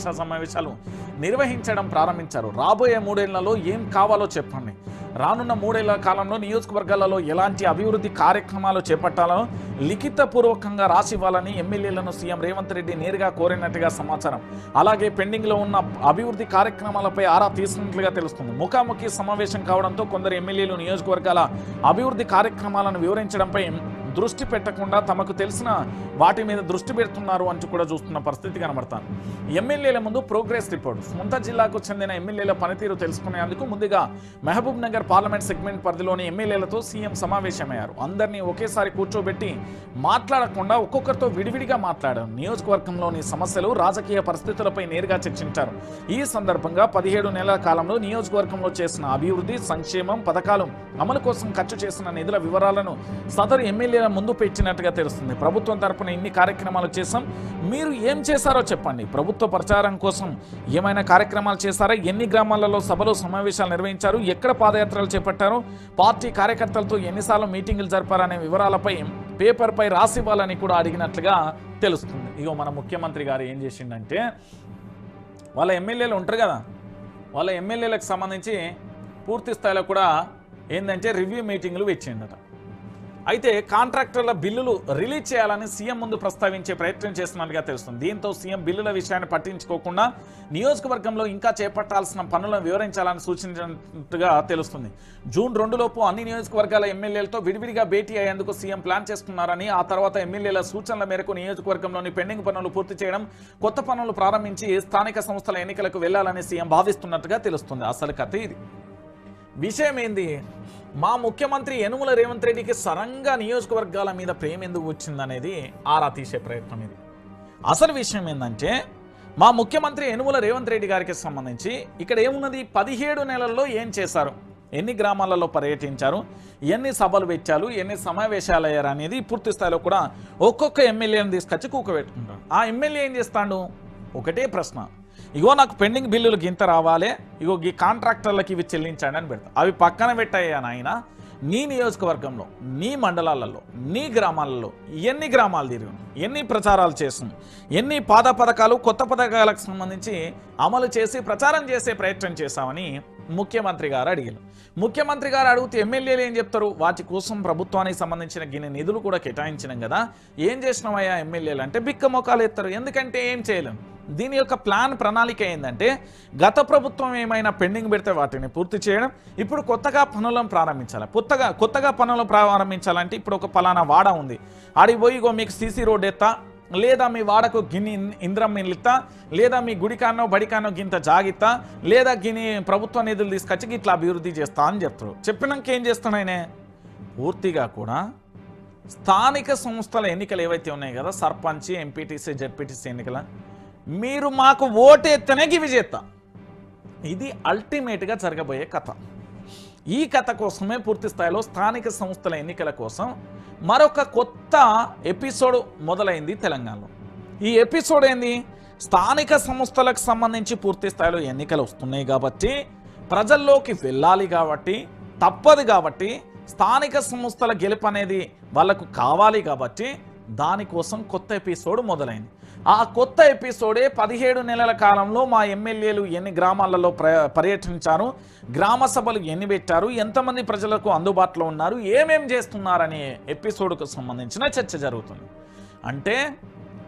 సమీక్షా సమావేశాలు నిర్వహించడం ప్రారంభించారు. రాబోయే మూడేళ్ళలో ఏం కావాలో చెప్పండి. రానున్న మూడేళ్ళ కాలంలో నియోజకవర్గాలలో ఎలాంటి అభివృద్ధి కార్యక్రమాలు చేపట్టాలో లిఖితపూర్వకంగా రాసివ్వాలని ఎమ్మెల్యేలను సీఎం రేవంత్ రెడ్డి నేరుగా కోరినట్టుగా సమాచారం. అలాగే పెండింగ్లో ఉన్న అభివృద్ధి కార్యక్రమాలపై ఆరా తీసినట్లుగా తెలుస్తుంది. ముఖాముఖి సమావేశం కావడంతో కొందరు ఎమ్మెల్యేలు నియోజకవర్గాల అభివృద్ధి కార్యక్రమాలను వివరించడంపై దృష్టి పెట్టకుండా తమకు తెలిసిన వాటి మీద దృష్టి పెడుతున్నారు అంటూ కూడా చూస్తున్న పరిస్థితి కనబడతాను. ఎమ్మెల్యేల ముందు ప్రోగ్రెస్ రిపోర్ట్ సొంత జిల్లాకు చెందిన ఎమ్మెల్యేల పనితీరు తెలుసుకునేందుకు ముందుగా మహబూబ్ నగర్ పార్లమెంట్ సెగ్మెంట్ పరిధిలోని ఎమ్మెల్యేలతో సీఎం సమావేశమయ్యారు. అందరినీ ఒకేసారి కూర్చోబెట్టి మాట్లాడకుండా ఒక్కొక్కరితో విడివిడిగా మాట్లాడారు. నియోజకవర్గంలోని సమస్యలు రాజకీయ పరిస్థితులపై నేరుగా చర్చించారు. ఈ సందర్భంగా పదిహేడు నెలల కాలంలో నియోజకవర్గంలో చేసిన అభివృద్ధి సంక్షేమం పథకాలు అమలు కోసం ఖర్చు చేసిన నిధుల వివరాలను సదరు ఎమ్మెల్యే ఎమ్మెల్యేల ముందు పెట్టినట్టుగా తెలుస్తుంది. ప్రభుత్వం తరపున ఇన్ని కార్యక్రమాలు చేసాం మీరు ఏం చేశారో చెప్పండి. ప్రభుత్వ ప్రచారం కోసం ఏమైనా కార్యక్రమాలు చేశారా? ఎన్ని గ్రామాలలో సభలు సమావేశాలు నిర్వహించారు? ఎక్కడ పాదయాత్రలు చేపట్టారు? పార్టీ కార్యకర్తలతో ఎన్నిసార్లు మీటింగులు జరిపారనే వివరాలపై పేపర్పై రాసివ్వాలని కూడా అడిగినట్లుగా తెలుస్తుంది. ఇగో మన ముఖ్యమంత్రి గారు ఏం చేసిండంటే వాళ్ళ ఎమ్మెల్యేలు ఉంటారు కదా వాళ్ళ ఎమ్మెల్యేలకు సంబంధించి పూర్తి స్థాయిలో కూడా ఏంటంటే రివ్యూ మీటింగ్లు పెట్టిండట. అయితే కాంట్రాక్టర్ల బిల్లులు రిలీజ్ చేయాలని సీఎం ముందు ప్రస్తావించే ప్రయత్నం చేస్తున్నట్టుగా తెలుస్తుంది. దీంతో సీఎం బిల్లుల విషయాన్ని పట్టించుకోకుండా నియోజకవర్గంలో ఇంకా చేపట్టాల్సిన పనులను వివరించాలని సూచించినట్టుగా తెలుస్తుంది. జూన్ రెండులోపు అన్ని నియోజకవర్గాల ఎమ్మెల్యేలతో విడివిడిగా భేటీ అయ్యేందుకు సీఎం ప్లాన్ చేస్తున్నారని ఆ తర్వాత ఎమ్మెల్యేల సూచనల మేరకు నియోజకవర్గంలోని పెండింగ్ పనులు పూర్తి చేయడం కొత్త పనులు ప్రారంభించి స్థానిక సంస్థల ఎన్నికలకు వెళ్ళాలని సీఎం భావిస్తున్నట్టుగా తెలుస్తుంది. అసలు కథ ఇది. విషయం ఏంది మా ముఖ్యమంత్రి యనుమల రేవంత్ రెడ్డికి సరంగా నియోజకవర్గాల మీద ప్రేమ ఎందుకు వచ్చిందనేది ఆరా తీసే ప్రయత్నం ఇది. అసలు విషయం ఏంటంటే మా ముఖ్యమంత్రి యనుమల రేవంత్ రెడ్డి గారికి సంబంధించి ఇక్కడ ఏమున్నది? పదిహేడు నెలల్లో ఏం చేశారు? ఎన్ని గ్రామాలలో పర్యటించారు? ఎన్ని సభలు పెట్టారు? ఎన్ని సమావేశాలు అయ్యారు అనేది పూర్తి స్థాయిలో కూడా ఒక్కొక్క ఎమ్మెల్యేని తీసుకొచ్చి కూకబెట్టుకుంటాడు ఆ ఎమ్మెల్యే ఏం చేస్తాడు? ఒకటే ప్రశ్న. ఇగో నాకు పెండింగ్ బిల్లులు గింత రావాలి ఇగో ఈ కాంట్రాక్టర్లకి ఇవి చెల్లించండి అని పెడతా. అవి పక్కన పెట్టాయా నాయన నీ నియోజకవర్గంలో నీ మండలాలలో నీ గ్రామాలలో ఎన్ని గ్రామాలు తిరిగి ఎన్ని ప్రచారాలు చేస్తున్నాం ఎన్ని పాద పథకాలు కొత్త పథకాలకు సంబంధించి అమలు చేసి ప్రచారం చేసే ప్రయత్నం చేశామని ముఖ్యమంత్రి గారు అడిగారు ముఖ్యమంత్రి గారు అడిగితే ఎమ్మెల్యేలు ఏం చెప్తారు? వాటి కోసం ప్రభుత్వానికి సంబంధించిన గిన్నె నిధులు కూడా కేటాయించినాం కదా. ఏం చేసినామయ్యా ఎమ్మెల్యేలు అంటే బిక్క మొఖాలు ఎత్తారు. ఎందుకంటే ఏం చేయలేం. దీని యొక్క ప్లాన్ ప్రణాళిక ఏంటంటే గత ప్రభుత్వం ఏమైనా పెండింగ్ పెడితే వాటిని పూర్తి చేయడం ఇప్పుడు కొత్తగా పనులను ప్రారంభించాలి. కొత్తగా కొత్తగా పనులు ప్రారంభించాలంటే ఇప్పుడు ఒక పలానా వాడ ఉంది. ఆడికి ఇగో మీకు సీసీ రోడ్ ఎత్తా లేదా మీ వాడకు గిన్ని ఇంద్రం ఇల్లుతా లేదా మీ గుడికానో బడికానో గింత జాగితా లేదా గిని ప్రభుత్వ నిధులు తీసుకొచ్చి ఇట్లా అభివృద్ధి చేస్తా అని చెప్తారు చెప్పినాక ఏం చేస్తాడు పూర్తిగా కూడా స్థానిక సంస్థల ఎన్నికలు ఏవైతే ఉన్నాయి కదా సర్పంచ్ ఎంపీటీసీ జెడ్పీటీసీ ఎన్నికల మీరు మాకు ఓటు ఎత్తనే గివి ఇది అల్టిమేట్గా జరగబోయే కథ. ఈ కథ కోసమే పూర్తి స్థాయిలో స్థానిక సంస్థల ఎన్నికల కోసం మరొక కొత్త ఎపిసోడ్ మొదలైంది తెలంగాణలో. ఈ ఎపిసోడ్ ఏంది? స్థానిక సంస్థలకు సంబంధించి పూర్తి స్థాయిలో ఎన్నికలు వస్తున్నాయి కాబట్టి ప్రజల్లోకి వెళ్ళాలి కాబట్టి తప్పదు కాబట్టి స్థానిక సంస్థల గెలుపు అనేది వాళ్ళకు కావాలి కాబట్టి దానికోసం కొత్త ఎపిసోడ్ మొదలైంది. ఆ కొత్త ఎపిసోడే పదిహేడు నెలల కాలంలో మా ఎమ్మెల్యేలు ఎన్ని గ్రామాలలో ప్ర పర్యటించారు గ్రామ సభలు ఎన్ని పెట్టారు ఎంతమంది ప్రజలకు అందుబాటులో ఉన్నారు ఏమేం చేస్తున్నారనే ఎపిసోడ్కు సంబంధించిన చర్చ జరుగుతుంది. అంటే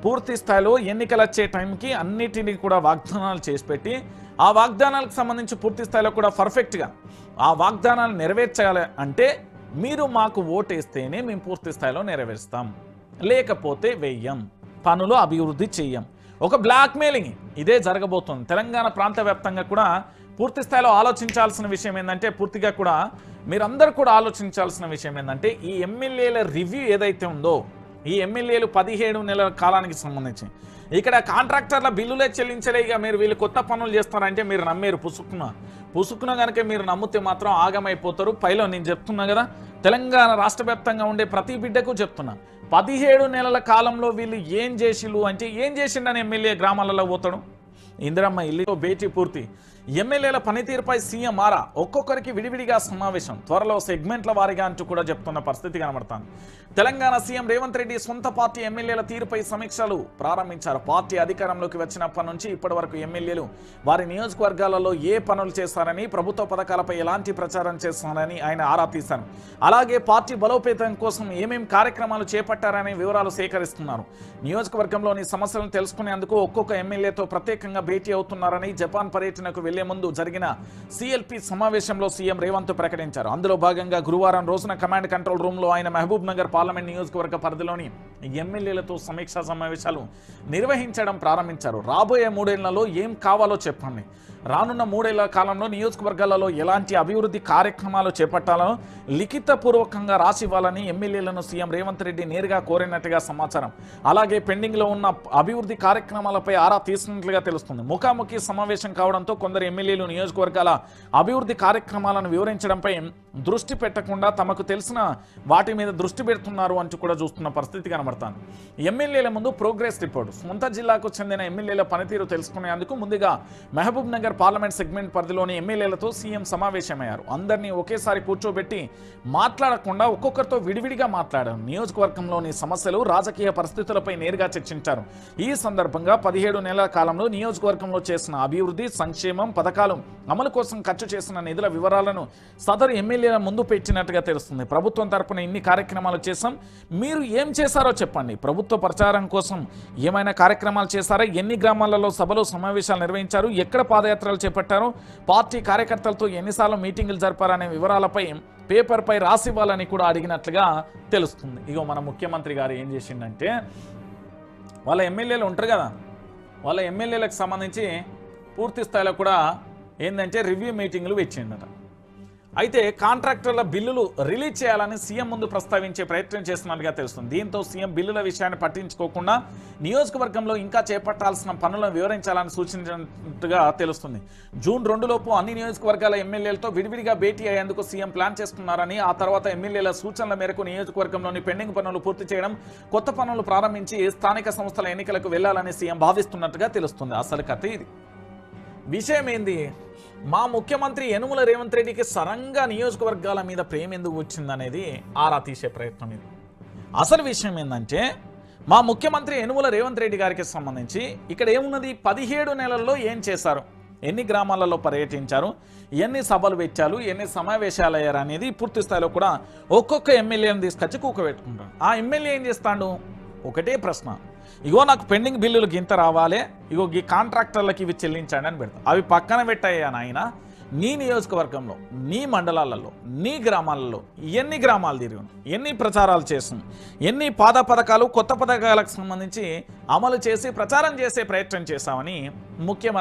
పూర్తి స్థాయిలో ఎన్నికలు వచ్చే టైంకి అన్నిటినీ కూడా వాగ్దానాలు చేసి పెట్టి ఆ వాగ్దానాలకు సంబంధించి పూర్తి స్థాయిలో కూడా పర్ఫెక్ట్గా ఆ వాగ్దానాలు నెరవేర్చాలి అంటే మీరు మాకు ఓటేస్తేనే మేము పూర్తి స్థాయిలో నెరవేరుస్తాం. లేకపోతే వెయ్యం. పనులు అభివృద్ధి చేయం ఒక బ్లాక్మెయిలింగ్ ఇదే జరగబోతుంది. తెలంగాణ ప్రాంత వ్యాప్తంగా కూడా పూర్తి స్థాయిలో ఆలోచించాల్సిన విషయం ఏంటంటే పూర్తిగా కూడా మీరందరూ కూడా ఆలోచించాల్సిన విషయం ఏంటంటే ఈ ఎమ్మెల్యేల రివ్యూ ఏదైతే ఉందో ఈ ఎమ్మెల్యేలు పదిహేడు నెలల కాలానికి సంబంధించి ఇక్కడ కాంట్రాక్టర్ల బిల్లులే చెల్లించలే. ఇక మీరు వీళ్ళు కొత్త పనులు చేస్తారంటే మీరు నమ్మేరు. పుసుకున్న పుసుకున కనుక మీరు నమ్మితే మాత్రం ఆగమైపోతారు. పైలో నేను చెప్తున్నా కదా తెలంగాణ రాష్ట్ర వ్యాప్తంగా ఉండే ప్రతి బిడ్డకు చెప్తున్నా. పదిహేడు నెలల కాలంలో వీళ్ళు ఏం చేసిళ్ళు అంటే ఏం చేసిండని ఎమ్మెల్యే గ్రామాలలో పోతాడు? ఇందిరమ్మ ఇల్లుతో భేటీ పూర్తి. ఎమ్మెల్యేల పనితీరుపై సీఎం ఆరా. ఒక్కొక్కరికి విడివిడిగా సమావేశం. త్వరలో సెగ్మెంట్ల వారీగా అంటూ కూడా చెప్తున్న పరిస్థితి కనబడుతుంది. తెలంగాణ సీఎం రేవంత్ రెడ్డి సొంత పార్టీ ఎమ్మెల్యేల తీరుపై సమీక్షలు ప్రారంభించారు. పార్టీ అధికారంలోకి వచ్చినప్పటి నుంచి ఇప్పటి వరకు ఎమ్మెల్యేలు వారి నియోజకవర్గాలలో ఏ పనులు చేస్తారని ప్రభుత్వ పథకాలపై ఎలాంటి ప్రచారం చేస్తారని ఆయన ఆరా తీశారు. అలాగే పార్టీ బలోపేతం కోసం ఏమేం కార్యక్రమాలు చేపట్టారనే వివరాలు సేకరిస్తున్నారు. నియోజకవర్గంలోని సమస్యలను తెలుసుకునేందుకు ఒక్కొక్క ఎమ్మెల్యేతో ప్రత్యేకంగా భేటీ అవుతున్నారని జపాన్ పర్యటనకు వెళ్ళే ముందు జరిగిన సిఎల్పి సమావేశంలో సీఎం రేవంత్ ప్రకటించారు. అందులో భాగంగా గురువారం రోజున కమాండ్ కంట్రోల్ రూమ్లో ఆయన మహబూబ్ నగర్ పార్లమెంట్ నియోజకవర్గ పరిధిలోని ఎమ్మెల్యేలతో సమీక్షా సమావేశాలు నిర్వహించడం ప్రారంభించారు. రాబోయే మూడేళ్ళలో ఏం కావాలో చెప్పండి. రానున్న మూడేళ్ళ కాలంలో నియోజకవర్గాలలో ఎలాంటి అభివృద్ధి కార్యక్రమాలు చేపట్టాలో లిఖితపూర్వకంగా రాసివ్వాలని ఎమ్మెల్యేలను సీఎం రేవంత్ రెడ్డి నేరుగా కోరినట్టుగా సమాచారం. అలాగే పెండింగ్లో ఉన్న అభివృద్ధి కార్యక్రమాలపై ఆరా తీసినట్లుగా తెలుస్తుంది. ముఖాముఖి సమావేశం కావడంతో కొందరు ఎమ్మెల్యేలు నియోజకవర్గాల అభివృద్ధి కార్యక్రమాలను వివరించడంపై దృష్టి పెట్టకుండా తమకు తెలిసిన వాటి మీద దృష్టి పెడుతున్నారు అంటూ కూడా చూస్తున్న పరిస్థితి కనబడుతుంది. ఎమ్మెల్యేల ముందు ప్రోగ్రెస్ రిపోర్ట్. సొంత జిల్లాకు చెందిన ఎమ్మెల్యేల పనితీరు తెలుసుకునేందుకు ముందుగా మహబూబ్ నగర్ పార్లమెంట్ సెగ్మెంట్ పరిధిలోని ఎమ్మెల్యేలతో సీఎం సమావేశమయ్యారు. అందరినీ ఒకేసారి కూర్చోబెట్టి మాట్లాడకుండా ఒక్కొక్కరితో విడివిడిగా మాట్లాడారు. నియోజకవర్గంలోని సమస్యలు రాజకీయ పరిస్థితులపై నేరుగా చర్చించారు. ఈ సందర్భంగా పదిహేడు నెలల కాలంలో నియోజకవర్గంలో చేసిన అభివృద్ధి సంక్షేమం పథకాలు అమలు కోసం ఖర్చు చేసిన నిధుల వివరాలను సదరు ఎమ్మెల్యేల ముందు పెట్టినట్టుగా తెలుస్తుంది. ప్రభుత్వం తరపున ఇన్ని కార్యక్రమాలు చేశాం. మీరు ఏం చేశారో చెప్పండి. ప్రభుత్వ ప్రచారం కోసం ఏమైనా కార్యక్రమాలు చేశారా? ఎన్ని గ్రామాలలో సభలు సమావేశాలు నిర్వహించారు? ఎక్కడ పాదయాత్ర పాదయాత్రలు చేపట్టారు. పార్టీ కార్యకర్తలతో ఎన్నిసార్లు మీటింగులు జరిపారనే వివరాలపై పేపర్పై రాసివ్వాలని కూడా అడిగినట్లుగా తెలుస్తుంది. ఇగో మన ముఖ్యమంత్రి గారు ఏం చేసిండంటే వాళ్ళ ఎమ్మెల్యేలు ఉంటారు కదా వాళ్ళ ఎమ్మెల్యేలకు సంబంధించి పూర్తి స్థాయిలో కూడా ఏంటంటే రివ్యూ మీటింగ్లు పెట్టిండట. అయితే కాంట్రాక్టర్ల బిల్లులు రిలీజ్ చేయాలని సీఎం ముందు ప్రస్తావించే ప్రయత్నం చేస్తున్నట్టుగా తెలుస్తుంది. దీంతో సీఎం బిల్లుల విషయాన్ని పట్టించుకోకుండా నియోజకవర్గంలో ఇంకా చేపట్టాల్సిన పనులను వివరించాలని సూచించినట్టుగా తెలుస్తుంది. జూన్ రెండులోపు అన్ని నియోజకవర్గాల ఎమ్మెల్యేలతో విడివిడిగా భేటీ అయ్యేందుకు సీఎం ప్లాన్ చేస్తున్నారని ఆ తర్వాత ఎమ్మెల్యేల సూచనల మేరకు నియోజకవర్గంలోని పెండింగ్ పనులు పూర్తి చేయడం కొత్త పనులు ప్రారంభించి స్థానిక సంస్థల ఎన్నికలకు వెళ్ళాలని సీఎం భావిస్తున్నట్టుగా తెలుస్తుంది. అసలు కథ ఇది. విషయం ఏంది? మా ముఖ్యమంత్రి యనుమల రేవంత్ రెడ్డికి సరంగా నియోజకవర్గాల మీద ప్రేమ ఎందుకు వచ్చిందనేది ఆరా తీసే ప్రయత్నం ఇది. అసలు విషయం ఏంటంటే మా ముఖ్యమంత్రి యనుమల రేవంత్ రెడ్డి గారికి సంబంధించి ఇక్కడ ఏమున్నది? పదిహేడు నెలల్లో ఏం చేశారు? ఎన్ని గ్రామాలలో పర్యటించారు? ఎన్ని సభలు పెట్టారు? ఎన్ని సమావేశాలు అయ్యారు అనేది పూర్తి స్థాయిలో కూడా ఒక్కొక్క ఎమ్మెల్యేని తీసుకొచ్చి కూకబెట్టుకుంటాడు ఆ ఎమ్మెల్యే ఏం చేస్తాడు? ఒకటే ప్రశ్న. ఇగో నాకు పెండింగ్ బిల్లులకు ఇంత రావాలి ఇగో ఈ కాంట్రాక్టర్లకి ఇవి చెల్లించండి అని పెడతా. అవి పక్కన పెట్టాయా నాయన నీ నియోజకవర్గంలో నీ మండలాలలో నీ గ్రామాలలో ఎన్ని గ్రామాలు తిరిగి ఎన్ని ప్రచారాలు చేస్తుంది ఎన్ని పాద పథకాలు కొత్త పథకాలకు సంబంధించి అమలు చేసి ప్రచారం చేసే ప్రయత్నం చేశామని ముఖ్యమంత్రి